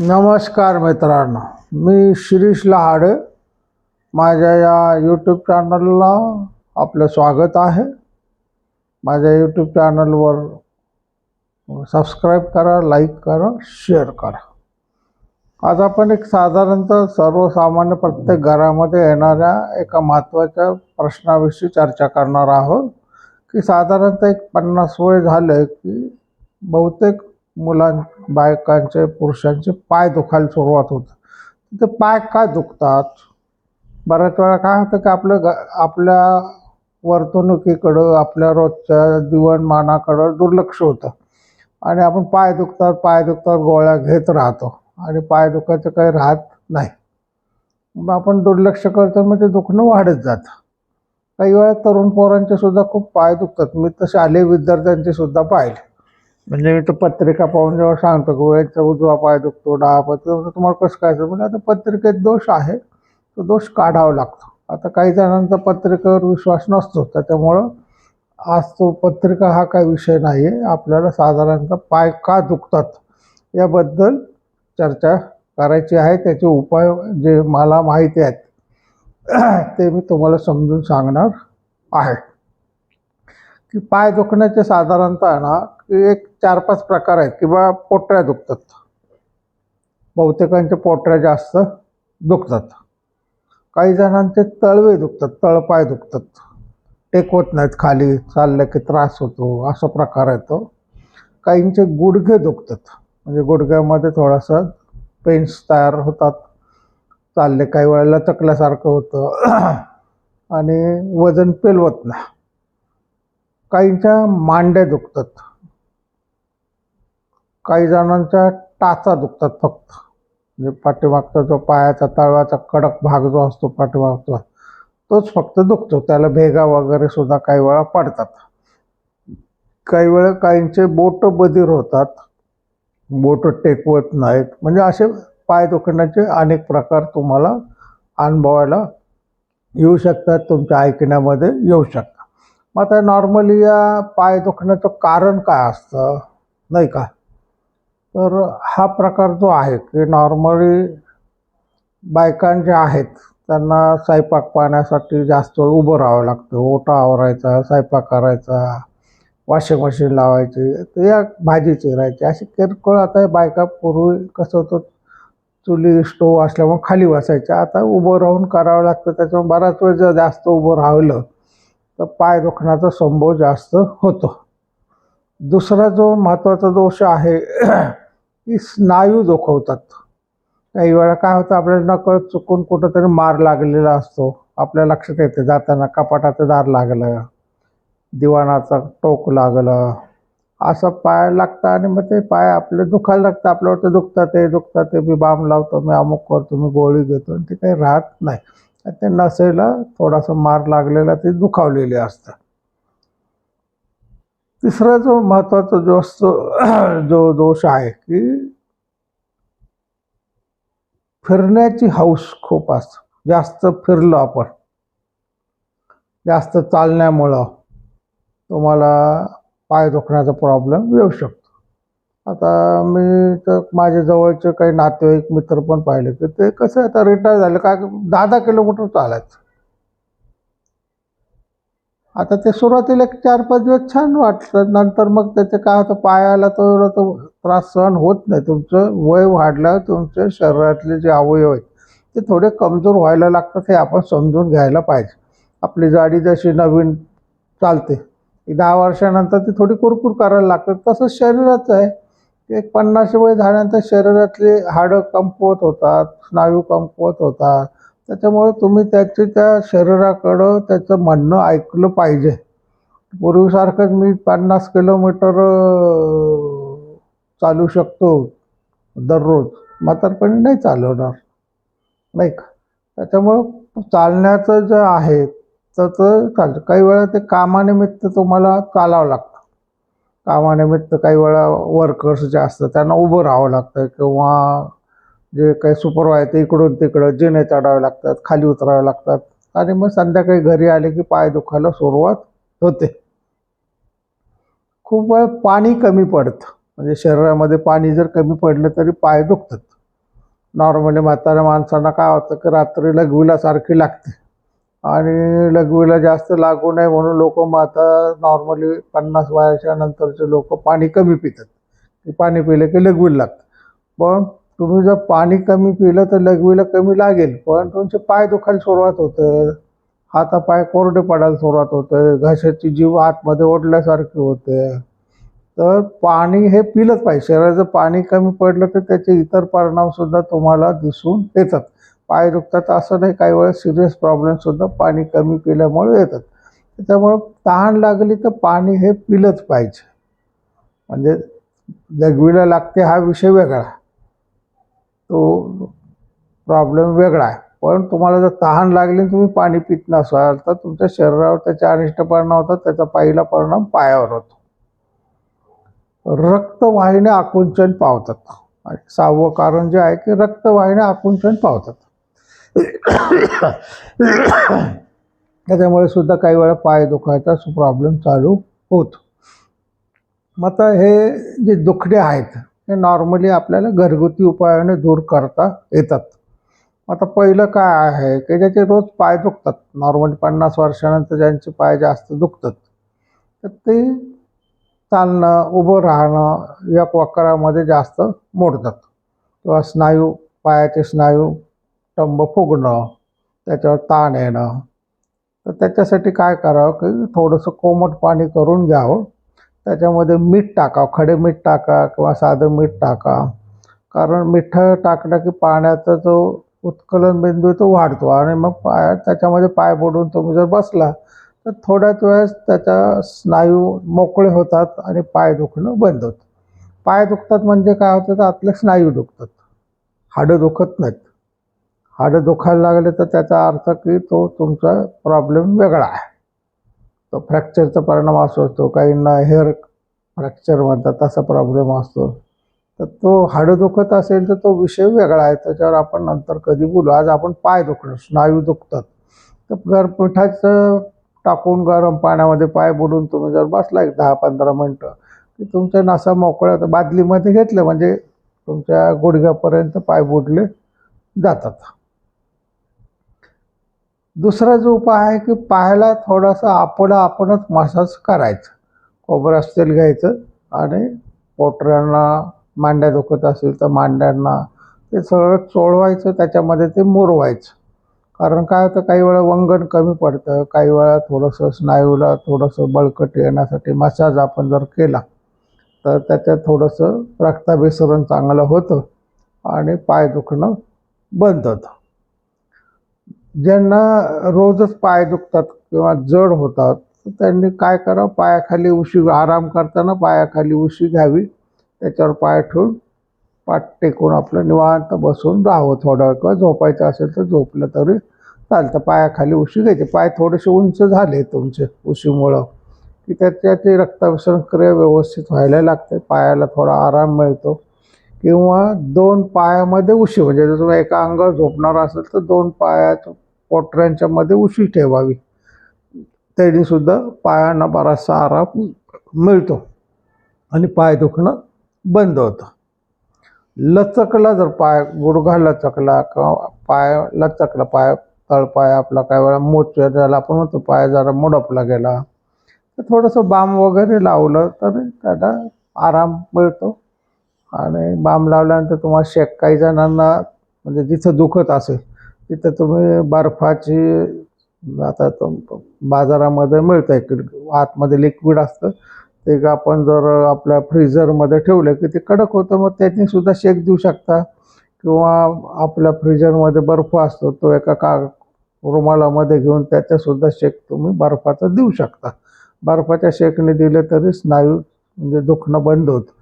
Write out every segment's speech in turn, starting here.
नमस्कार मित्रांनो मी शिरीष लहाडे. माझ्या या यूट्यूब चॅनलला आपलं स्वागत आहे. माझ्या यूट्यूब चॅनलवर सबस्क्राईब करा लाईक करा शेअर करा. आज आपण एक साधारणतः सर्वसामान्य प्रत्येक घरामध्ये येणाऱ्या एका महत्त्वाच्या प्रश्नाविषयी चर्चा करणार आहोत. की साधारणतः एक पन्नास वय झालं की बहुतेक मुलां बायकांचे पुरुषांचे पाय दुखायला सुरुवात होतं. ते पाय काय दुखतात? बऱ्याच वेळा काय होतं की आपलं ग आपल्या वर्तणुकीकडं आपल्या रोजच्या दिवणमानाकडं दुर्लक्ष होतं. आणि आपण पाय दुखतात पाय दुखतात गोळ्या घेत राहतो. आणि पाय दुखायचं काही राहत नाही. मग आपण दुर्लक्ष करतो मग ते दुखणं वाढत जातं. काही वेळा तरुण पोरांचे सुद्धा खूप पाय दुखतात. मी तर शालेय विद्यार्थ्यांचे सुद्धा पाहिले. म्हणजे मी तर पत्रिका पाहून जेव्हा सांगतो की वेळेचा उजवा पाय दुखतो डावा पाय दुखतो, तुम्हाला कसं काय म्हणजे आता पत्रिकेत दोष आहे तो दोष काढावा लागतो. आता काही जणांचा पत्रिकेवर विश्वास नसतो त्याच्यामुळं आज तो पत्रिका हा काही विषय नाही आहे आपल्याला साधारणतः पाय का दुखतात याबद्दल चर्चा करायची आहे. त्याचे उपाय जे मला माहिती आहेत ते मी तुम्हाला समजून सांगणार आहे. की पाय दुखण्याचे साधारणतः ना एक चार पाच प्रकार आहेत किंवा पोटऱ्या दुखतात. बहुतेकांच्या पोटऱ्या जास्त दुखतात. काही जणांचे तळवे दुखतात तळपाय दुखतात. टेकवत नाहीत खाली चाललं की त्रास होतो असा प्रकार येतो काहींचे गुडघे दुखतात. म्हणजे गुडघ्यामध्ये थोडासा पेन्स तयार होतात. चालले काही वेळेला चकल्यासारखं होतं. आणि वजन पेलवत नाही. काहींच्या मांड्या दुखतात. काही जणांच्या टाचा दुखतात फक्त. म्हणजे पाठीमागचा जो पायाचा तळवाचा कडक भाग जो असतो पाठीमागचा तोच फक्त दुखतो. त्याला भेगा वगैरे सुद्धा काही वेळा पडतात. काही वेळा काहींचे बोट बधीर होतात. बोट टेकवत नाहीत. म्हणजे असे पाय दुखण्याचे अनेक प्रकार तुम्हाला अनुभवायला येऊ शकतात तुमच्या ऐकण्यामध्ये येऊ शकतात. मग आता नॉर्मली या पाय दुखण्याचं कारण काय असतं? नाही का? तर हा प्रकार जो आहे की नॉर्मली बायकांच्या आहेत त्यांना स्वयंपाक पाण्यासाठी जास्त वेळ उभं राहावं लागतं. ओटा आवरायचा स्वयंपाक करायचा वॉशिंग मशीन लावायची या भाजी चिरायची. अशी किरकोळ आता बायका पूर्वी कसं होतं चुली स्टोव असल्यामुळे खाली बसायच्या. आता उभं राहून करावं लागतं त्याच्यामुळे बराच वेळ जर जास्त उभं राहिलं तर पाय दुखण्याचा संभव जास्त होतो. दुसरा जो महत्त्वाचा दोष आहे की स्नायू दुखवतात. काही वेळा काय होतं आपल्याला नकळत चुकून कुठंतरी मार लागलेला असतो. आपल्या लक्षात येते जाताना कपाटाचं दार लागलं दिवाणाचा टोक लागलं. असं पाय लागतं आणि मग ते पाय आपले दुखायला लागतं. आपल्यावर ते दुखतात ते दुखतात ते मी बाम लावतो मी अमुक करतो मी गोळी घेतो आणि ते काही राहत नाही. ते नसेला थोडासा मार लागलेला ते दुखावलेले असतं. तिसरा जो महत्त्वाचा जो असतो जो दोष आहे की फिरण्याची हौस खूप असतो. जास्त फिरलो आपण जास्त चालण्यामुळं तुम्हाला पाय दुखण्याचा प्रॉब्लेम येऊ शकतो. आता मी तर माझ्या जवळचे काही नातेवाईक मित्र पण पाहिले की ते कसं आता रिटायर झाले. काय दहा दहा किलोमीटर चालायचं. आता ते सुरुवातीला एक चार पाच दिवस छान वाटतं नंतर मग त्याचे काय होतं पायाला तर तो त्रास सहन होत नाही. तुमचं वय वाढलं तुमच्या शरीरातले जे अवयव आहेत ते थोडे कमजोर व्हायला लागतात हे आपण समजून घ्यायला पाहिजे. आपली गाडी जशी नवीन चालते दहा वर्षानंतर ती थोडी कुरकुर करायला लागतात. तसंच शरीराचं आहे. की एक पन्नास वय झाल्यानंतर शरीरातले हाडं कमकुवत होतात स्नायू कमकुवत होतात. त्याच्यामुळे तुम्ही त्याचे त्या शरीराकडं त्याचं म्हणणं ऐकलं पाहिजे. पूर्वीसारखंच मी पन्नास किलोमीटर चालू शकतो दररोज. म्हातारपणी नाही चालवणार. नाही का? त्याच्यामुळं चालण्याचं जे आहे तर ते चालतं काही वेळा ते कामानिमित्त तुम्हाला चालावं लागतं. कामानिमित्त काही वेळा वर्कर्स जे असतात त्यांना उभं राहावं लागतं किंवा जे काही सुपरवायझर इकडून तिकडं जिने चढावे लागतात खाली उतरावे लागतात. आणि मग संध्याकाळी घरी आले की पाय दुखायला सुरुवात होते. खूप वेळ पाणी कमी पडतं. म्हणजे शरीरामध्ये पाणी जर कमी पडलं तरी पाय दुखतात. नॉर्मली म्हाताऱ्या माणसांना काय होतं की रात्री लघवीला सारखी लागते. आणि लघवीला जास्त लागू नये म्हणून लोक मग आता नॉर्मली पन्नास वयाच्या नंतरचे लोक पाणी कमी पितात. पाणी पिलं की लघवीला लागतं. पण तुम्ही जर पाणी कमी पिलं तर लघवीला कमी लागेल पण तुमचे पाय दुखायला सुरुवात होतं. हातापाय कोरडे पडायला सुरुवात होते. घशाची जीव आतमध्ये ओढल्यासारखी होते. तर पाणी हे पिलंच पाहिजे. शरीराचं पाणी कमी पडलं तर त्याचे इतर परिणामसुद्धा तुम्हाला दिसून येतात. पाय दुखतात असं नाही काही वेळेस सिरियस प्रॉब्लेमसुद्धा पाणी कमी पिल्यामुळे येतात. त्याच्यामुळं तहान लागली तर पाणी हे पिलंच पाहिजे. म्हणजे जगवीला लागते हा विषय वेगळा. तो प्रॉब्लेम वेगळा आहे. पण तुम्हाला जर तहान लागली तुम्ही पाणी पित नसाल तर तुमच्या शरीरावर त्याचा अनिष्ट परिणाम होतात त्याचा पहिला परिणाम पायावर होतो. रक्तवाहिन्या आकुंचन पावतात. आणि सहावं कारण जे आहे की रक्तवाहिन्या आकुंचन पावतात. त्याच्यामुळे सुद्धा काही वेळा पाय दुखायचा प्रॉब्लेम चालू होतो. मग आता हे जे दुखणे आहेत हे नॉर्मली आपल्याला घरगुती उपायाने दूर करता येतात. आता पहिलं काय आहे की ज्याचे रोज पाय दुखतात. नॉर्मली पन्नास वर्षानंतर ज्यांचे पाय जास्त दुखतात तर ते चालणं उभं राहणं या वक्रामध्ये जास्त मोडतात. किंवा स्नायू पायाचे स्नायू टंब फुगणं त्याच्यावर ताण येणं. तर त्याच्यासाठी काय करावं की थोडंसं कोमट पाणी करून घ्यावं. त्याच्यामध्ये मीठ टाकावं खडे मीठ टाका किंवा साधं मीठ टाका. कारण मीठ टाकलं की पाण्याचा जो उत्कलन बिंदू आहे तो वाढतो आणि मग पाय त्याच्यामध्ये पाय बुडून तुम्ही जर बसला तर थोड्याच वेळेस त्याचा स्नायू मोकळे होतात आणि पाय दुखणं बंद होतं. पाय दुखतात म्हणजे काय होतं? तर आतले स्नायू दुखतात. हाडं दुखत नाहीत. हाडं दुखायला लागले तर त्याचा अर्थ की तो तुमचा प्रॉब्लेम वेगळा आहे. तो फ्रॅक्चरचा परिणाम असू असतो काहींना हेअर फ्रॅक्चर म्हणतात तसा प्रॉब्लेम असतो. तर तो हाडं दुखत असेल तर तो विषय वेगळा आहे त्याच्यावर आपण नंतर कधी बोलू. आज आपण पाय दुखणं स्नायू दुखतात. तर गारपिठाचं टाकून गरम पाण्यामध्ये पाय बुडून तुम्ही जर बसला एक दहा पंधरा मिनटं की तुमच्या नसा मोकळ्या तर बादलीमध्ये घेतलं म्हणजे तुमच्या गुडघ्यापर्यंत पाय बुडले जातात. दुसरा जो उपाय आहे की पायाला थोडासा आपलं आपणच मसाज करायचं. खोबरं तेल घ्यायचं आणि पोटऱ्यांना मांड्या दुखत असेल तर मांड्यांना ते सगळं चोळवायचं त्याच्यामध्ये ते मुरवायचं. कारण काय होतं काही वेळा वंगण कमी पडतं काही वेळा थोडंसं स्नायूला थोडंसं बळकट येण्यासाठी मसाज आपण जर केला तर त्याच्यात थोडंसं रक्ताभिसरण चांगलं होतं आणि पाय दुखणं बंद होतं. ज्यांना रोजच पाय दुखतात किंवा जड होतात तर त्यांनी काय करावं? पायाखाली उशी आराम करताना पायाखाली उशी घ्यावी. त्याच्यावर पाय ठेवून पाठ टेकून आपलं निवांत बसून राहावं थोडा वेळ. किंवा झोपायचं असेल तर झोपलं तरी चालतं. पायाखाली उशी घ्यायची. पाय थोडेसे उंच झाले तुमचे उशीमुळं की त्याच्याची रक्ताभिसरण क्रिया व्यवस्थित व्हायला लागते. पायाला थोडा आराम मिळतो. किंवा दोन पायामध्ये उशी म्हणजे जर तुम्ही एका अंगावर झोपणार असेल तर दोन पायाचं पोटऱ्यांच्या मध्ये उशी ठेवावी. त्यांनीसुद्धा पायांना बराचसा आराम मिळतो. आणि पाय दुखणं बंद होतं. लचकला जर पाय गुडघा लचकला किंवा पाय लचकला पाय तळपाय आपला काय वेळा मोच झाला आपण म्हणतो पाय जरा मोडपला गेला. तर थोडंसं बाम वगैरे लावलं तर त्याला आराम मिळतो. आणि बाम लावल्यानंतर तुम्हाला शेक काही जणांना म्हणजे जिथं दुखत असेल तिथं तुम्ही बर्फाची आता तो बाजारामध्ये मिळतं आहे आतमध्ये लिक्विड असतं. ते का आपण जर आपल्या फ्रीझरमध्ये ठेवलं की ते कडक होतं मग त्याने सुद्धा शेक देऊ शकता. किंवा आपल्या फ्रीजरमध्ये बर्फ असतो तो एका का रुमालामध्ये घेऊन त्याच्यासुद्धा शेक तुम्ही बर्फाचा देऊ शकता. बर्फाच्या शेकने दिले तरी स्नायू म्हणजे दुखणं बंद होतं.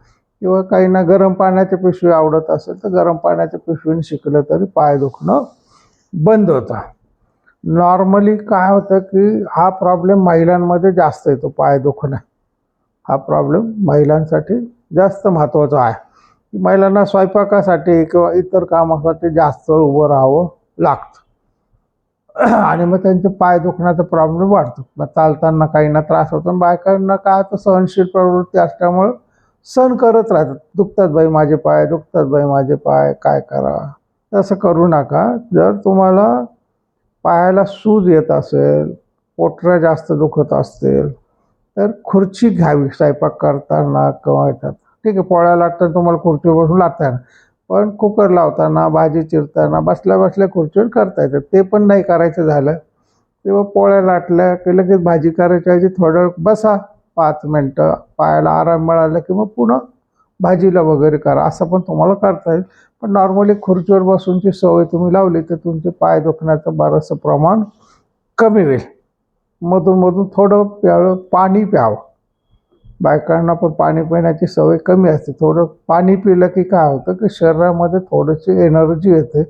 किंवा काहींना गरम पाण्याची पिशवी आवडत असेल तर गरम पाण्याच्या पिशवीने शिकलं तरी पाय दुखणं बंद होता. नॉर्मली काय होतं की हा प्रॉब्लेम महिलांमध्ये जास्त येतो पाय दुखणं. हा प्रॉब्लेम महिलांसाठी जास्त महत्त्वाचा आहे. महिलांना स्वयंपाकासाठी किंवा इतर कामासाठी जास्त उभं राहावं लागतं. आणि मग त्यांचे पाय दुखण्याचा प्रॉब्लेम वाढतो. मग चालताना काहींना त्रास होतो. बायकांना काय होतं सहनशील प्रवृत्ती असल्यामुळं सण करत राहतात. दुखतात बाई माझे पाय दुखतात बाई माझे पाय काय करा? तसं करू नका. जर तुम्हाला पायाला सूज येत असेल पोटरा जास्त दुखत असतील तर खुर्ची घ्यावी स्वयंपाक करताना किंवा येतात ठीक आहे पोळ्या लागताना तुम्हाला खुर्चीवर बसून लागता येणार पण कुकर लावताना भाजी चिरताना बसल्या बसल्या खुर्चीवर करता येतं. ते पण नाही करायचं झालं. किंवा पोळ्या लाटल्या की लगेच भाजी करायच्या ऐवजी थोडं बसा पाच मिनटं. पायाला आराम मिळाला की मग पुन्हा भाजीला वगैरे करा असं पण तुम्हाला करता येईल. पण नॉर्मली खुर्चीवर बसूनची सवय तुम्ही लावली तर तुमचे पाय दुखण्याचं बरंचसं प्रमाण कमी होईल. मधून मधून थोडं प्यावं पाणी प्यावं. बायकांना पण पाणी पिण्याची सवय कमी असते. थोडं पाणी पिलं की काय होतं की शरीरामध्ये थोडीशी एनर्जी येते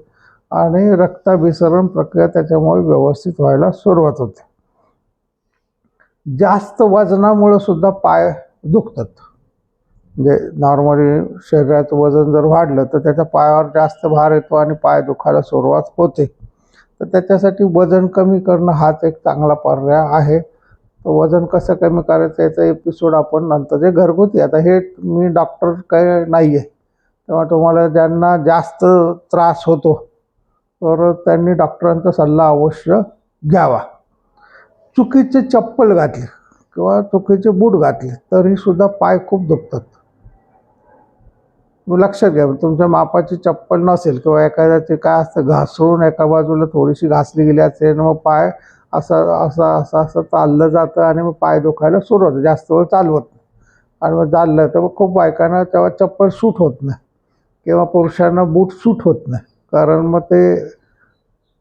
आणि रक्ताभिसरण प्रक्रिया त्याच्यामुळे व्यवस्थित व्हायला सुरुवात होते. जास्त वजनामुळं सुद्धा पाय दुखतात. म्हणजे नॉर्मली शरीराचं वजन जर वाढलं तर त्याचा पायावर जास्त भार येतो आणि पाय दुखायला सुरुवात होते. तर त्याच्यासाठी वजन कमी करणं हाच एक चांगला पर्याय आहे. तर वजन कसं कमी करायचं याचा एपिसोड आपण नंतर जे घरगुती आता हे मी डॉक्टर काय नाही आहे तेव्हा तुम्हाला ज्यांना जास्त त्रास होतो तर त्यांनी डॉक्टरांचा सल्ला अवश्य घ्यावा. चुकीचे चप्पल घातले किंवा चुकीचे बूट घातले तरीसुद्धा पाय खूप दुखतात. लक्षात घ्या तुमच्या मापाची चप्पल नसेल किंवा एखाद्याचे काय असतं घासळून एका बाजूला थोडीशी घासली गेली असेल मग पाय असं असं असं असं चाललं जातं आणि मग पाय दुखायला सुरू होतं जास्त वेळ चालवत नाही. आणि मग चाललं तर मग खूप बायकांना तेव्हा चप्पल सूट होत नाही किंवा पुरुषांना बूट सूट होत नाही. कारण मग ते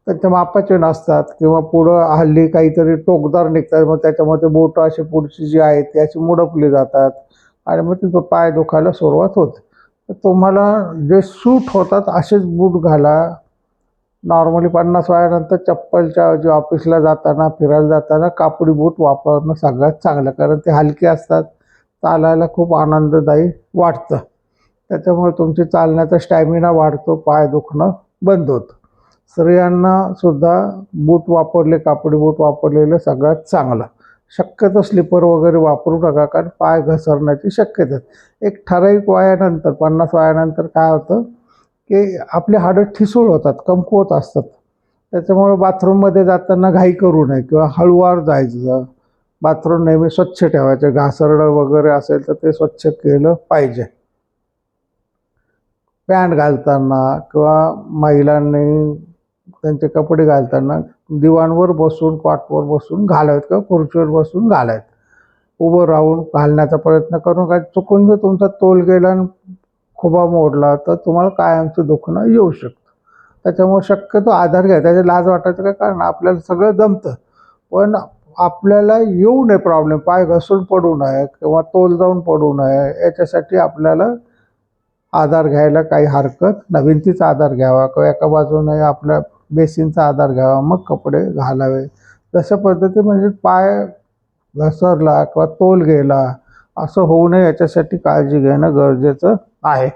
त्यांच्या मापाचे नसतात किंवा पुढं हल्ली काहीतरी टोकदार निघतात मग त्याच्यामध्ये बोटं अशी पुढची जी आहेत ती अशी मुडपली जातात आणि मग तिथं पाय दुखायला सुरुवात होते. तुम्हाला जे सूट होतात असेच बूट घाला. नॉर्मली पन्नास वयानंतर चप्पलच्या जे ऑफिसला जाताना फिरायला जाताना कापडी बूट वापरणं सगळ्यात चांगलं कारण ते हलके असतात. चालायला खूप आनंददायी वाटतं. त्याच्यामुळे तुमची चालण्याचा स्टॅमिना वाढतो पाय दुखणं बंद होतं. स्त्रियांना सुद्धा बूट वापरले कापडी बूट वापरलेलं सगळ्यात चांगलं. शक्यतो स्लीपर वगैरे वापरू नका कारण पाय घसरण्याची शक्यता एक ठराविक वयानंतर पन्नास वयानंतर काय होतं की आपली हाडं ठिसूळ होतात कमकुवत असतात. त्याच्यामुळे बाथरूममध्ये जाताना घाई करू नये किंवा हळूवार जायचं. बाथरूम नेहमी स्वच्छ ठेवायचं. घासरडं वगैरे असेल तर ते स्वच्छ केलं पाहिजे. पॅन्ट घालताना किंवा महिलांनी त्यांचे कपडे घालताना दिवाणवर बसून पाटवर बसून घालत किंवा खुर्चीवर बसून घालत उभं राहून घालण्याचा प्रयत्न करून काय चुकून जर तुमचा तोल गेला आणि खुबा मोडला तर तुम्हाला कायमचं दुखणं येऊ शकतं. त्याच्यामुळे शक्यतो आधार घ्या. त्याचे लाज वाटायचं काय कारण? आपल्याला सगळं जमतं. पण आपल्याला येऊ नये प्रॉब्लेम पाय घसरून पडू नये किंवा तोल जाऊन पडू नये याच्यासाठी आपल्याला आधार घ्यायला काही हरकत नवीन तीच आधार घ्यावा किंवा एका बाजूने आपल्या बेसिनचा आधार घ्यावा मग कपडे घालावे. तशा पद्धती म्हणजे पाय घसरला किंवा तोल गेला असं होऊ नये याच्यासाठी काळजी घेणं गरजेचं आहे.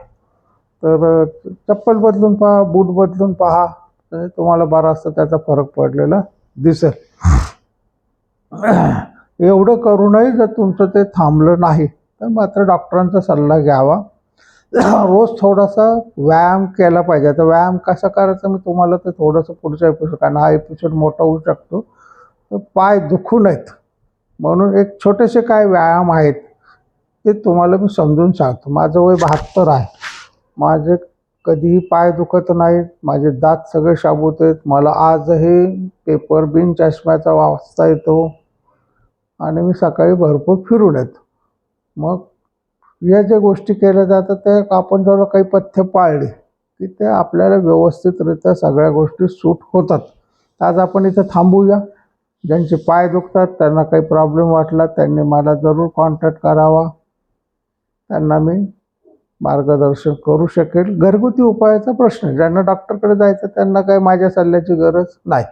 तर चप्पल बदलून पहा बूट बदलून पहा तर तुम्हाला बराचसा त्याचा फरक पडलेला दिसेल. एवढं करूनही जर तुमचं ते थांबलं नाही तर मात्र डॉक्टरांचा सल्ला घ्यावा. रोज थोडासा व्यायाम केला पाहिजे. आता व्यायाम कसा करायचा मी तुम्हाला ते थोडंसं पुढच्या एपिसोड कारण हा एपिसोड मोठा होऊ शकतो. तर पाय दुखू नयेत. म्हणून एक छोटेसे काय व्यायाम आहेत ते तुम्हाला मी समजून सांगतो. माझं वय बहात्तर आहे. माझे कधीही पाय दुखत नाहीत. माझे दात सगळे शाबूत आहेत. मला आजही पेपर बिन चष्म्याचा वाचता येतो. आणि मी सकाळी भरपूर फिरून येतो. मग या ज्या गोष्टी केल्या जातात त्या आपण जर काही पथ्य पाळली की ते आपल्याला व्यवस्थितरित्या सगळ्या गोष्टी सूट होतात. आज आपण इथं थांबूया. ज्यांचे पाय दुखतात त्यांना काही प्रॉब्लेम वाटला त्यांनी मला जरूर कॉन्टॅक्ट करावा. त्यांना मी मार्गदर्शन करू शकेल. घरगुती उपायाचा प्रश्न ज्यांना डॉक्टरकडे जायचं त्यांना काही माझ्या सल्ल्याची गरज नाही.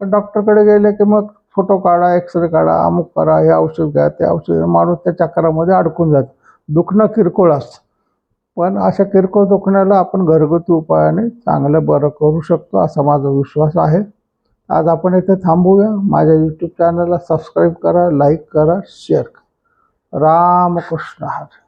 पण डॉक्टरकडे गेले की मग फोटो काढा एक्सरे काढा अमुक करा हे औषध घ्या ते औषध माणूस त्या चक्रामध्ये अडकून जातो. दुखणं किरकोळ असतं. पण अशा किरकोळ दुखण्याला आपण घरगुती उपायाने चांगलं बरं करू शकतो असा माझा विश्वास आहे. आज आपण इथे थांबूया. माझ्या यूट्यूब चॅनलला सबस्क्राईब करा लाईक करा शेअर करा. रामकृष्ण हरी.